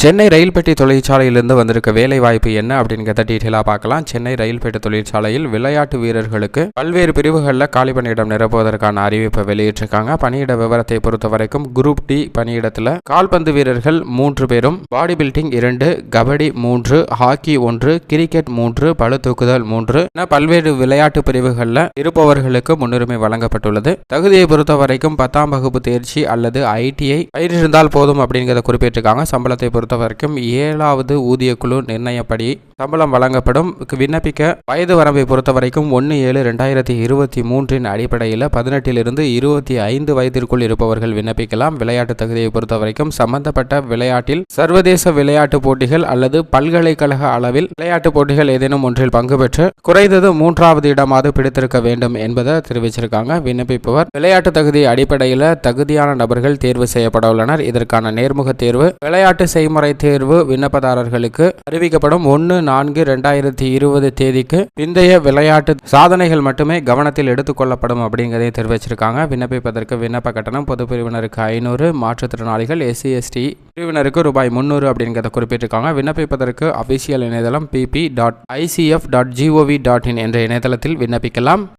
சென்னை ரயில்பெட்டி தொழிற்சாலையிலிருந்து வந்திருக்க வேலை வாய்ப்பு என்ன அப்படிங்கிறத டீட்டெயிலாக பார்க்கலாம். சென்னை ரயில்பேட்டை தொழிற்சாலையில் விளையாட்டு வீரர்களுக்கு பல்வேறு பிரிவுகளில் காலி பணியிடம் நிரப்புவதற்கான அறிவிப்பை வெளியிட்டிருக்காங்க. பணியிட விவரத்தை பொறுத்த வரைக்கும் குரூப் டி பணியிடத்தில் கால்பந்து வீரர்கள் மூன்று பேரும் பாடி பில்டிங் இரண்டு கபடி மூன்று ஹாக்கி ஒன்று கிரிக்கெட் மூன்று பளு தூக்குதல் மூன்று என பல்வேறு விளையாட்டு பிரிவுகளில் இருப்பவர்களுக்கு முன்னுரிமை வழங்கப்பட்டுள்ளது. தகுதியை பொறுத்த வரைக்கும் பத்தாம் வகுப்பு தேர்ச்சி அல்லது ஐடிஐ பயிரிருந்தால் போதும் அப்படிங்கிறத குறிப்பிட்டிருக்காங்க. சம்பளத்தை பொறுத்த வரைக்கும் ஏழாவது ஊதிய குழு நிர்ணயப்படி சம்பளம் வழங்கப்படும். விண்ணப்பிக்க வயது வரம்பை பொறுத்த வரைக்கும் ஒன்று ஏழு ரெண்டாயிரத்தி இருபத்தி மூன்றின் அடிப்படையில் பதினெட்டிலிருந்து இருபத்தி ஐந்து வயதிற்குள் இருப்பவர்கள் விண்ணப்பிக்கலாம். விளையாட்டு தகுதியை பொறுத்த வரைக்கும் சம்பந்தப்பட்ட விளையாட்டில் சர்வதேச விளையாட்டு போட்டிகள் அல்லது பல்கலைக்கழக அளவில் விளையாட்டு போட்டிகள் ஏதேனும் ஒன்றில் பங்கு பெற்று குறைந்தது மூன்றாவது இடமாவது பிடித்திருக்க வேண்டும் என்பதை தெரிவிச்சிருக்காங்க. விண்ணப்பிப்பவர் விளையாட்டு தகுதி அடிப்படையில் தகுதியான நபர்கள் தேர்வு செய்யப்பட உள்ளனர். இதற்கான நேர்முக தேர்வு விளையாட்டு செய்முறை தேர்வு விண்ணப்பதாரர்களுக்கு அறிவிக்கப்படும். ஒன்று நான்கு ரெண்டாயிரத்தி இருபது தேதிக்கு பிந்தைய விளையாட்டு சாதனைகள் மட்டுமே கவனத்தில் எடுத்துக்கொள்ளப்படும் அப்படிங்கிறதை தெரிவிச்சிருக்காங்க. விண்ணப்பிப்பதற்கு விண்ணப்ப கட்டணம் பொது பிரிவினருக்கு ஐநூறு மாற்றுத்திறனாளிகள் எஸ்சி எஸ்டி பிரிவினருக்கு ரூபாய் முந்நூறு அப்படிங்கிறத குறிப்பிட்டிருக்காங்க. விண்ணப்பிப்பதற்கு அபிஷியல் இணையதளம் P B dot ICF dot G O V dot in என்ற இணையதளத்தில் விண்ணப்பிக்கலாம்.